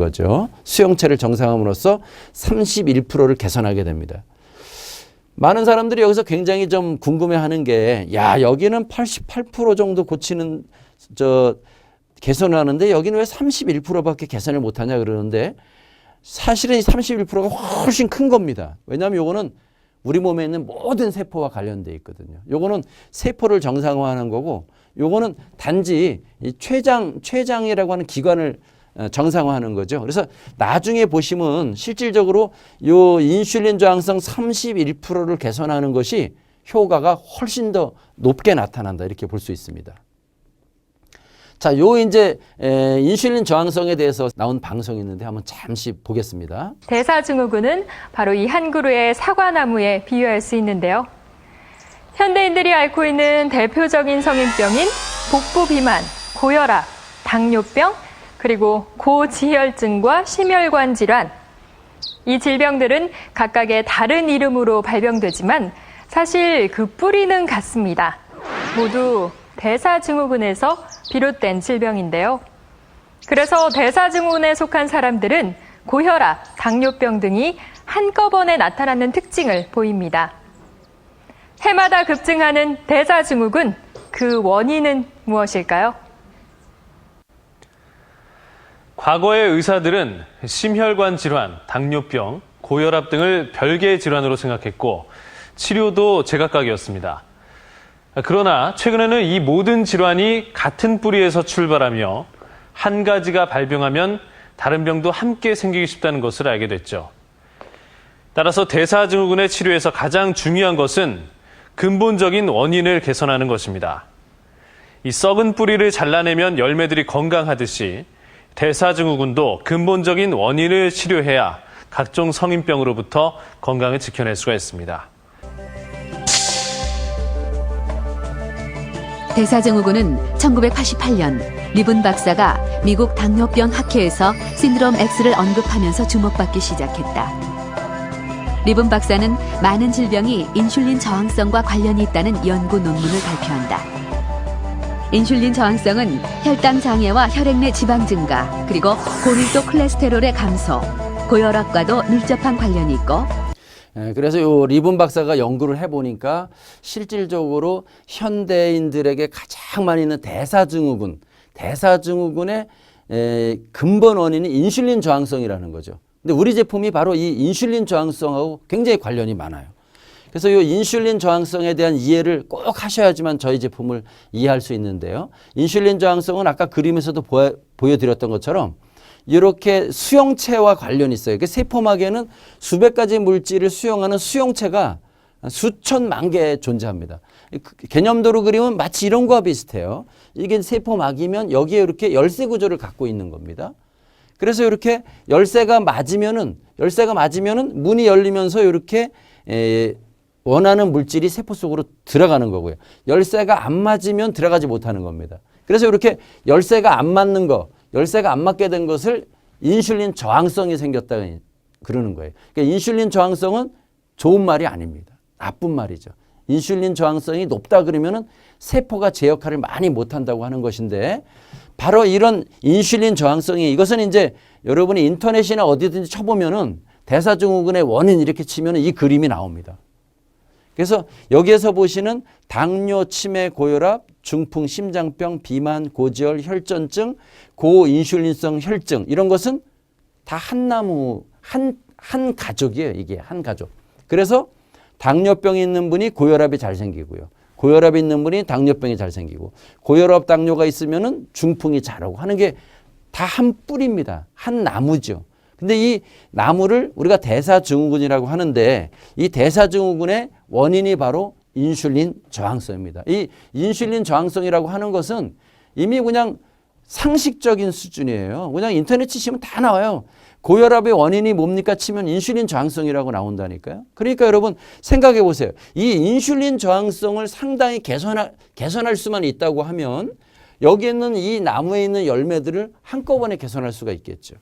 거죠. 수용체를 정상함으로써 31%를 개선하게 됩니다. 많은 사람들이 여기서 굉장히 좀 궁금해하는 게, 야 여기는 88% 정도 고치는 저 개선하는데 여기는 왜 31%밖에 개선을 못하냐 그러는데 사실은 이 31%가 훨씬 큰 겁니다. 왜냐하면 요거는 우리 몸에 있는 모든 세포와 관련돼 있거든요. 요거는 세포를 정상화하는 거고, 요거는 단지 이 췌장 췌장이라고 하는 기관을 어, 정상화하는 거죠. 그래서 나중에 보시면 실질적으로 요 인슐린 저항성 31%를 개선하는 것이 효과가 훨씬 더 높게 나타난다 이렇게 볼 수 있습니다. 자, 요 이제 에, 인슐린 저항성에 대해서 나온 방송이 있는데 한번 잠시 보겠습니다. 대사증후군은 바로 이 한 그루의 사과나무에 비유할 수 있는데요. 현대인들이 앓고 있는 대표적인 성인병인 복부 비만, 고혈압, 당뇨병, 그리고 고지혈증과 심혈관 질환. 이 질병들은 각각의 다른 이름으로 발병되지만 사실 그 뿌리는 같습니다. 모두 대사증후군에서 비롯된 질병인데요. 그래서 대사증후군에 속한 사람들은 고혈압, 당뇨병 등이 한꺼번에 나타나는 특징을 보입니다. 해마다 급증하는 대사증후군, 그 원인은 무엇일까요? 과거의 의사들은 심혈관 질환, 당뇨병, 고혈압 등을 별개의 질환으로 생각했고 치료도 제각각이었습니다. 그러나 최근에는 이 모든 질환이 같은 뿌리에서 출발하며 한 가지가 발병하면 다른 병도 함께 생기기 쉽다는 것을 알게 됐죠. 따라서 대사증후군의 치료에서 가장 중요한 것은 근본적인 원인을 개선하는 것입니다. 이 썩은 뿌리를 잘라내면 열매들이 건강하듯이 대사증후군도 근본적인 원인을 치료해야 각종 성인병으로부터 건강을 지켜낼 수가 있습니다. 대사증후군은 1988년 리븐 박사가 미국 당뇨병 학회에서 신드롬 X를 언급하면서 주목받기 시작했다. 리븐 박사는 많은 질병이 인슐린 저항성과 관련이 있다는 연구 논문을 발표한다. 인슐린 저항성은 혈당 장애와 혈액 내 지방 증가, 그리고 고밀도 콜레스테롤의 감소, 고혈압과도 밀접한 관련이 있고 예, 그래서 요 리본 박사가 연구를 해보니까 실질적으로 현대인들에게 가장 많이 있는 대사증후군, 대사증후군의 에, 근본 원인은 인슐린 저항성이라는 거죠. 근데 우리 제품이 바로 이 인슐린 저항성하고 굉장히 관련이 많아요. 그래서 이 인슐린 저항성에 대한 이해를 꼭 하셔야지만 저희 제품을 이해할 수 있는데요. 인슐린 저항성은 아까 그림에서도 보여, 보여드렸던 것처럼 이렇게 수용체와 관련이 있어요. 그 세포막에는 수백 가지 물질을 수용하는 수용체가 수천만 개 존재합니다. 그 개념도로 그리면 마치 이런 거와 비슷해요. 이게 세포막이면 여기에 이렇게 열쇠 구조를 갖고 있는 겁니다. 그래서 이렇게 열쇠가 맞으면은 열쇠가 맞으면은 문이 열리면서 이렇게 에, 원하는 물질이 세포 속으로 들어가는 거고요. 열쇠가 안 맞으면 들어가지 못하는 겁니다. 그래서 이렇게 열쇠가 안 맞는 거, 열쇠가 안 맞게 된 것을 인슐린 저항성이 생겼다 그러는 거예요. 그러니까 인슐린 저항성은 좋은 말이 아닙니다. 나쁜 말이죠. 인슐린 저항성이 높다 그러면은 세포가 제 역할을 많이 못 한다고 하는 것인데 바로 이런 인슐린 저항성이 이것은 이제 여러분이 인터넷이나 어디든지 쳐보면은 대사증후군의 원인 이렇게 치면은 이 그림이 나옵니다. 그래서 여기에서 보시는 당뇨, 치매, 고혈압, 중풍, 심장병, 비만, 고지혈, 혈전증, 고인슐린성 혈증 이런 것은 다 한 나무 한 한 가족이에요. 이게 한 가족. 그래서 당뇨병이 있는 분이 고혈압이 잘 생기고요. 고혈압이 있는 분이 당뇨병이 잘 생기고 고혈압 당뇨가 있으면은 중풍이 자라고 하는 게 다 한 뿌리입니다. 한 나무죠. 근데 이 나무를 우리가 대사증후군이라고 하는데 이 대사증후군의 원인이 바로 인슐린 저항성입니다. 이 인슐린 저항성이라고 하는 것은 이미 그냥 상식적인 수준이에요. 그냥 인터넷 치시면 다 나와요. 고혈압의 원인이 뭡니까 치면 인슐린 저항성이라고 나온다니까요. 그러니까 여러분 생각해 보세요. 이 인슐린 저항성을 상당히 개선할, 개선할 수만 있다고 하면 여기에 있는 이 나무에 있는 열매들을 한꺼번에 개선할 수가 있겠죠.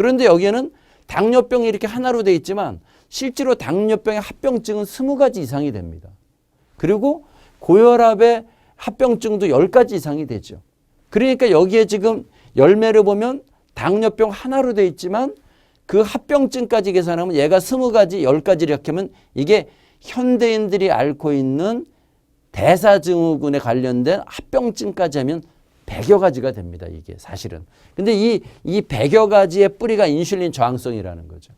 그런데 여기에는 당뇨병이 이렇게 하나로 돼 있지만 실제로 당뇨병의 합병증은 스무 가지 이상이 됩니다. 그리고 고혈압의 합병증도 열 가지 이상이 되죠. 그러니까 여기에 지금 열매를 보면 당뇨병 하나로 돼 있지만 그 합병증까지 계산하면 얘가 스무 가지, 열 가지 이렇게 하면 이게 현대인들이 앓고 있는 대사증후군에 관련된 합병증까지 하면 100여 가지가 됩니다. 이게 사실은. 근데 이, 이 100여 가지의 뿌리가 인슐린 저항성이라는 거죠.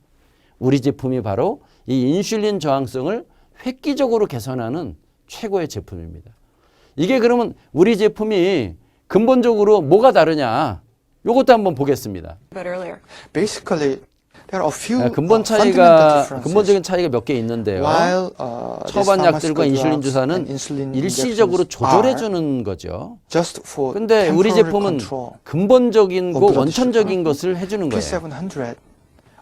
우리 제품이 바로 이 인슐린 저항성을 획기적으로 개선하는 최고의 제품입니다. 이게 그러면 우리 제품이 근본적으로 뭐가 다르냐? 요것도 한번 보겠습니다. Basically, 아, 근본 uh, 차이가. 근본적인 차이가 몇 개 있는데요. Uh, 처방 약들과 인슐린 주사는 일시적으로 조절해 주는 거죠. 근데 우리 제품은. 근본적인 거 원천적인. 것을 해 주는 거예요. P700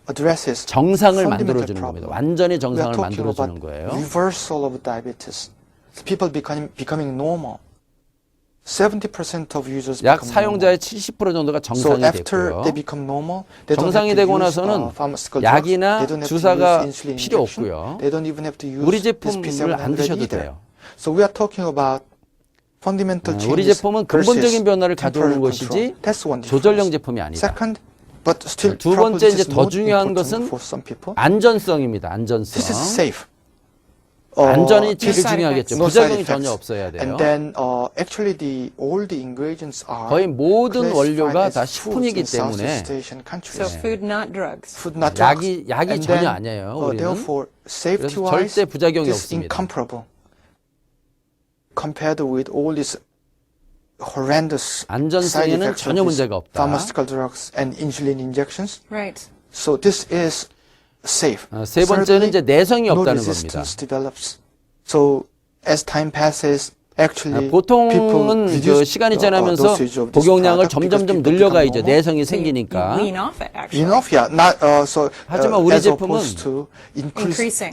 addresses 정상을 fundamental 만들어 주는 겁니다. 완전히 정상을 만들어 주는 about 거예요. 70% of users 약 사용자의 normal. 70% 정도가 정상이 after 됐고요. they become normal, they don't 정상이 되고 나서는 uh. 약이나 주사가 필요. 없고요. They don't even have to use 우리 제품을 P700 안 드셔도. 돼요. So we are talking about fundamental 아, 우리 changes 제품은 근본적인 변화를 가져오는 것이지 조절형. 제품이 아니다. Second, but still 두 번째 이제 더 중요한 것은 for some people. 안전성입니다. 안전성. Uh, 안전이 제일 side 중요하겠죠. no 부작용이 전혀. 없어야 돼요. And then uh, actually the all the ingredients are 거의 모든 원료가 다 식품이기 때문에. So food, not drugs. food not 약이- drugs. 약이 And 전혀 then, 아니에요, uh, 우리는. therefore, safety 그래서 wise, 절대 부작용이 this 없습니다. incomparable compared with all these horrendous 안전성에는 전혀 문제가 없다. pharmaceutical drugs and insulin injections. Right. So this is safe. 어, 세 번째는 이제 내성이 없다는 겁니다. So as time passes, actually 아, 보통은 그 시간이 uh, 지나면서 복용량을 점점점 become normal. 내성이 생기니까. Enough, yeah. Not uh, so. 하지만 uh, 우리 as 제품은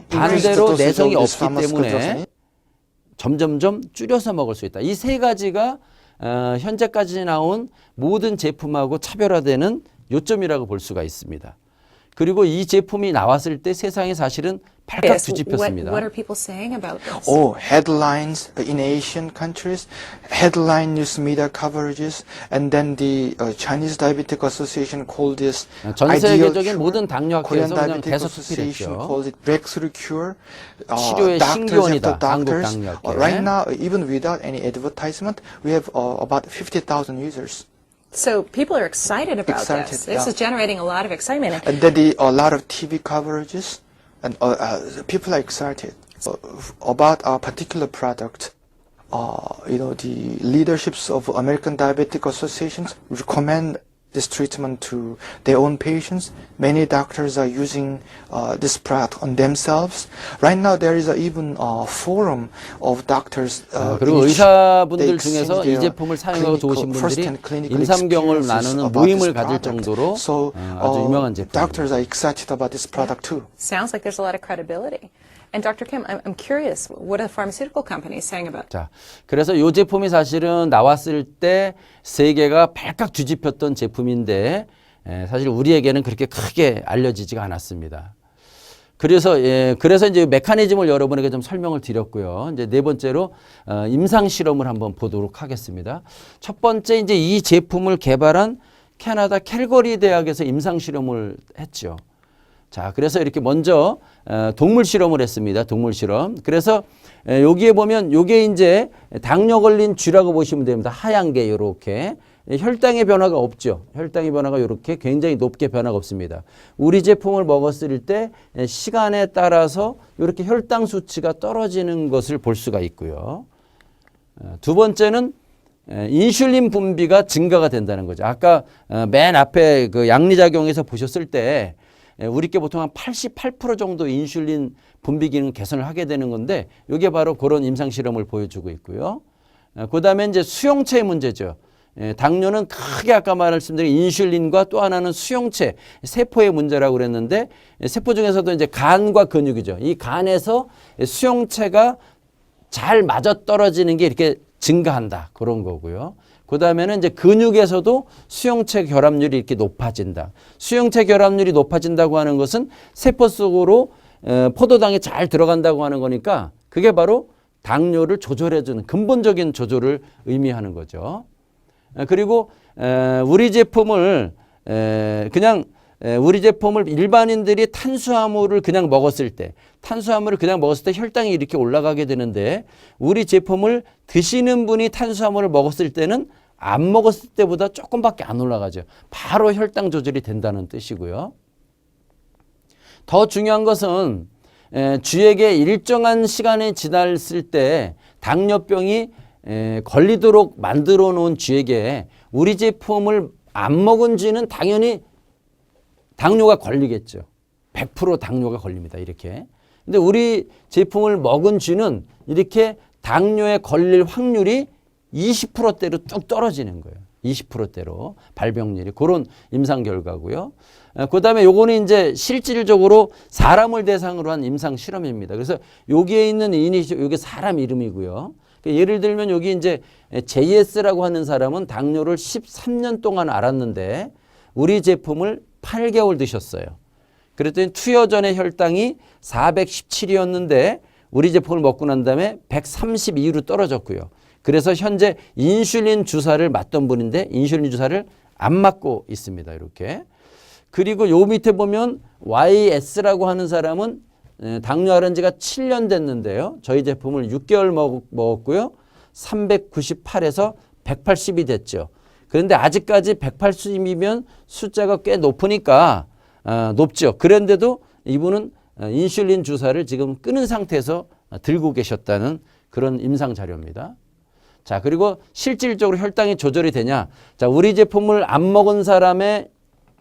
반대로 내성이 없기 때문에. 점점점 줄여서 먹을 수 있다. 이 세 가지가 어, 현재까지 나온 모든 제품하고 차별화되는 요점이라고 볼 수가 있습니다. 그리고 이 제품이 나왔을 때 세상에 사실은 발칵 Yes. What, 뒤집혔습니다. what are people saying about this? Oh, headlines in Asian countries, headline news media coverages, and then the uh, Chinese Diabetic Association called this 전 ideal 세계적인 cure. 모든 당뇨 Korean 학회에서 그냥 Diabetic 대서특필했죠. Association calls it breakthrough cure. Uh, 치료의 doctors 신기원이다, after 한국 doctors. 당뇨학회. Uh, right now, even without any advertisement, we have uh, about 50,000 users. So people are excited about Excited, this. This yeah. is generating a lot of excitement. And then the, a lot of TV coverages, and uh, uh, people are excited about our particular product. Uh, you know, the leaderships of American Diabetic Associations recommend this treatment to their own patients. Many doctors are using uh, this product on themselves. Right now, there is a even a forum of doctors. Uh, 아, 그리고 in which 의사분들 they exchange 중에서 이 their 제품을 사용하고 clinical- 좋으신 분들이 first-hand clinical 임상경험을 experiences 나누는 about 모임을 this 가질 product. 정도로 so, 어, 아주 uh, 유명한 제품입니다. doctors are excited about this product too. Sounds like there's a lot of credibility. And Dr. Kim, I'm, curious, what the pharmaceutical companies saying about 자, 그래서 이 제품이 사실은 나왔을 때 세계가 발칵 뒤집혔던 제품인데 에, 사실 우리에게는 그렇게 크게 알려지지가 않았습니다. 그래서 예, 그래서 이제 메커니즘을 여러분에게 좀 설명을 드렸고요. 이제 네 번째로 어, 임상 실험을 한번 보도록 하겠습니다. 첫 번째 이제 이 제품을 개발한 캐나다 캘거리 대학에서 임상 실험을 했죠. 자, 그래서 이렇게 먼저 어, 동물 실험을 했습니다. 동물 실험. 그래서 에, 여기에 보면 요게 이제 당뇨 걸린 쥐라고 보시면 됩니다. 하얀 게 요렇게 혈당의 변화가 없죠. 혈당의 변화가 이렇게 굉장히 높게 변화가 없습니다. 우리 제품을 먹었을 때 에, 시간에 따라서 이렇게 혈당 수치가 떨어지는 것을 볼 수가 있고요. 어, 두 번째는 에, 인슐린 분비가 증가가 된다는 거죠. 아까 어, 맨 앞에 그 양리작용에서 보셨을 때 에, 우리께 보통 한 88% 정도 인슐린 분비 기능 개선을 하게 되는 건데 이게 바로 그런 임상 실험을 보여주고 있고요. 그 다음에 이제 수용체의 문제죠. 에, 당뇨는 크게 아까 말씀드린 인슐린과 또 하나는 수용체, 세포의 문제라고 그랬는데 에, 세포 중에서도 이제 간과 근육이죠. 이 간에서 수용체가 잘 맞아 떨어지는 게 이렇게 증가한다. 그런 거고요. 그 다음에는 이제 근육에서도 수용체 결합률이 이렇게 높아진다. 수용체 결합률이 높아진다고 하는 것은 세포 속으로 어, 포도당이 잘 들어간다고 하는 거니까 그게 바로 당뇨를 조절해주는 근본적인 조절을 의미하는 거죠. 어, 그리고 에, 우리 제품을 에, 그냥 에, 우리 제품을 일반인들이 탄수화물을 그냥 먹었을 때 탄수화물을 그냥 먹었을 때 혈당이 이렇게 올라가게 되는데 우리 제품을 드시는 분이 탄수화물을 먹었을 때는 안 먹었을 때보다 조금밖에 안 올라가죠. 바로 혈당 조절이 된다는 뜻이고요. 더 중요한 것은 에, 쥐에게 일정한 시간이 지났을 때 당뇨병이 에, 걸리도록 만들어 놓은 쥐에게 우리 제품을 안 먹은 쥐는 당연히 당뇨가 걸리겠죠. 100% 당뇨가 걸립니다. 이렇게. 근데 우리 제품을 먹은 쥐는 이렇게 당뇨에 걸릴 확률이 20%대로 뚝 떨어지는 거예요. 20%대로 발병률이 그런 임상 결과고요. 그 다음에 요거는 이제 실질적으로 사람을 대상으로 한 임상 실험입니다. 그래서 여기에 있는 인이 요게 사람 이름이고요. 그러니까 예를 들면 여기 이제 JS라고 하는 사람은 당뇨를 13년 동안 알았는데 우리 제품을 8개월 드셨어요. 그랬더니 투여 전의 혈당이 417이었는데 우리 제품을 먹고 난 다음에 132로 떨어졌고요. 그래서 현재 인슐린 주사를 맞던 분인데 인슐린 주사를 안 맞고 있습니다. 이렇게. 그리고 요 밑에 보면 YS라고 하는 사람은 에, 당뇨 앓은 지가 7년 됐는데요. 저희 제품을 6개월 먹, 먹었고요. 398에서 180이 됐죠. 그런데 아직까지 180이면 숫자가 꽤 높으니까 아, 높죠. 그런데도 이분은 어, 인슐린 주사를 지금 끊은 상태에서 들고 계셨다는 그런 임상 자료입니다. 자, 그리고 실질적으로 혈당이 조절이 되냐? 자, 우리 제품을 안 먹은 사람의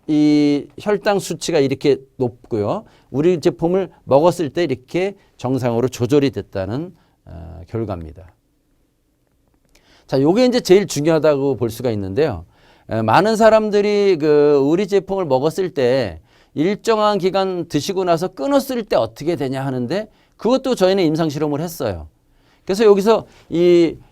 이 혈당 수치가 이렇게 높고요. 우리 제품을 먹었을 때 이렇게 정상으로 조절이 됐다는 어, 결과입니다. 자, 요게 이제 제일 중요하다고 볼 수가 있는데요. 에, 많은 사람들이 그 우리 제품을 먹었을 때 일정한 기간 드시고 나서 끊었을 때 어떻게 되냐 하는데 그것도 저희는 임상 실험을 했어요. 그래서 여기서 이 에,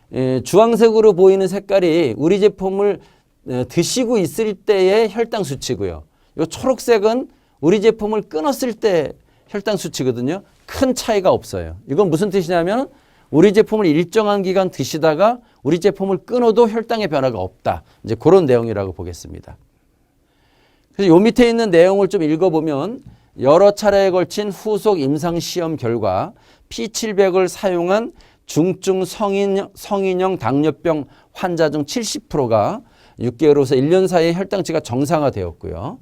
주황색으로 보이는 색깔이 우리 제품을 에, 드시고 있을 때의 혈당 수치고요. 요 초록색은 우리 제품을 끊었을 때 혈당 수치거든요. 큰 차이가 없어요. 이건 무슨 뜻이냐면 우리 제품을 일정한 기간 드시다가 우리 제품을 끊어도 혈당의 변화가 없다. 이제 그런 내용이라고 보겠습니다. 그래서 요 밑에 있는 내용을 좀 읽어보면 여러 차례에 걸친 후속 임상 시험 결과 P700을 사용한 중증 성인, 성인형 당뇨병 환자 중 70%가 6개월에서 1년 사이에 혈당치가 정상화되었고요.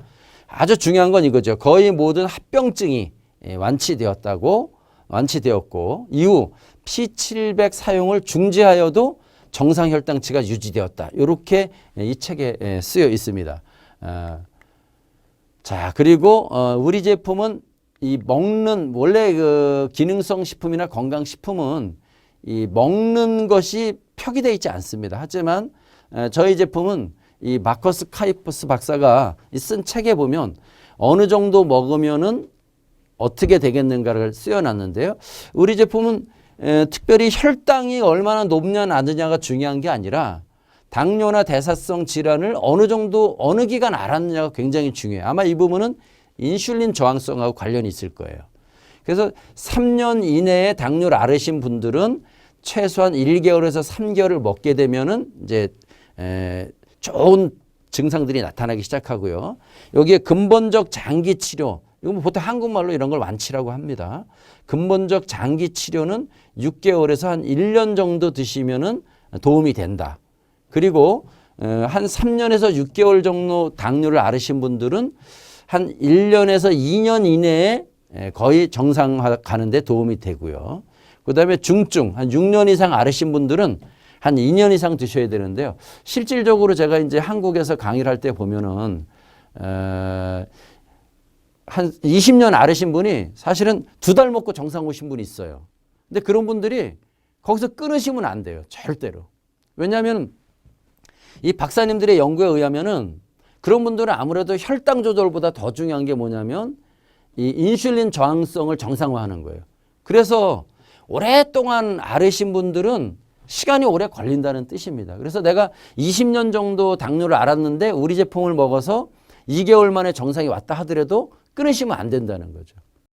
아주 중요한 건 이거죠. 거의 모든 합병증이 예, 완치되었다고 완치되었고 이후 P700 사용을 중지하여도 정상 혈당치가 유지되었다. 이렇게 이 책에 예, 쓰여 있습니다. 아, 자, 그리고 어, 우리 제품은 이 먹는 원래 그 기능성 식품이나 건강 식품은 이 먹는 것이 표기되어 있지 않습니다. 하지만 에, 저희 제품은 이 마커스 카이퍼스 박사가 이쓴 책에 보면 어느 정도 먹으면은 어떻게 되겠는가를 쓰여놨는데요. 우리 제품은 에, 특별히 혈당이 얼마나 높냐 낮느냐가 중요한 게 아니라 당뇨나 대사성 질환을 어느 정도 어느 기간 알았느냐가 굉장히 중요해요. 아마 이 부분은 인슐린 저항성하고 관련이 있을 거예요. 그래서 3년 이내에 당뇨를 앓으신 분들은 최소한 1개월에서 3개월을 먹게 되면은 이제 에, 좋은 증상들이 나타나기 시작하고요. 여기에 근본적 장기 치료, 이거 뭐 보통 한국말로 이런 걸 완치라고 합니다. 근본적 장기 치료는 6개월에서 한 1년 정도 드시면은 도움이 된다. 그리고 어, 한 3년에서 6개월 정도 당뇨를 앓으신 분들은 한 1년에서 2년 이내에 에, 거의 정상화 가는데 도움이 되고요. 그 다음에 중증, 한 6년 이상 앓으신 분들은 한 2년 이상 드셔야 되는데요. 실질적으로 제가 이제 한국에서 강의를 할 때 보면은, 어, 한 20년 앓으신 분이 사실은 두 달 먹고 정상 오신 분이 있어요. 근데 그런 분들이 거기서 끊으시면 안 돼요. 절대로. 왜냐하면 이 박사님들의 연구에 의하면은 그런 분들은 아무래도 혈당 조절보다 더 중요한 게 뭐냐면 이 인슐린 저항성을 정상화하는 거예요. 그래서 오랫동안 앓으신 분들은 시간이 오래 걸린다는 뜻입니다. 그래서 내가 20년 정도 당뇨를 앓았는데 우리 제품을 먹어서 2개월 만에 정상이 왔다 하더라도 끊으시면 안 된다는 거죠.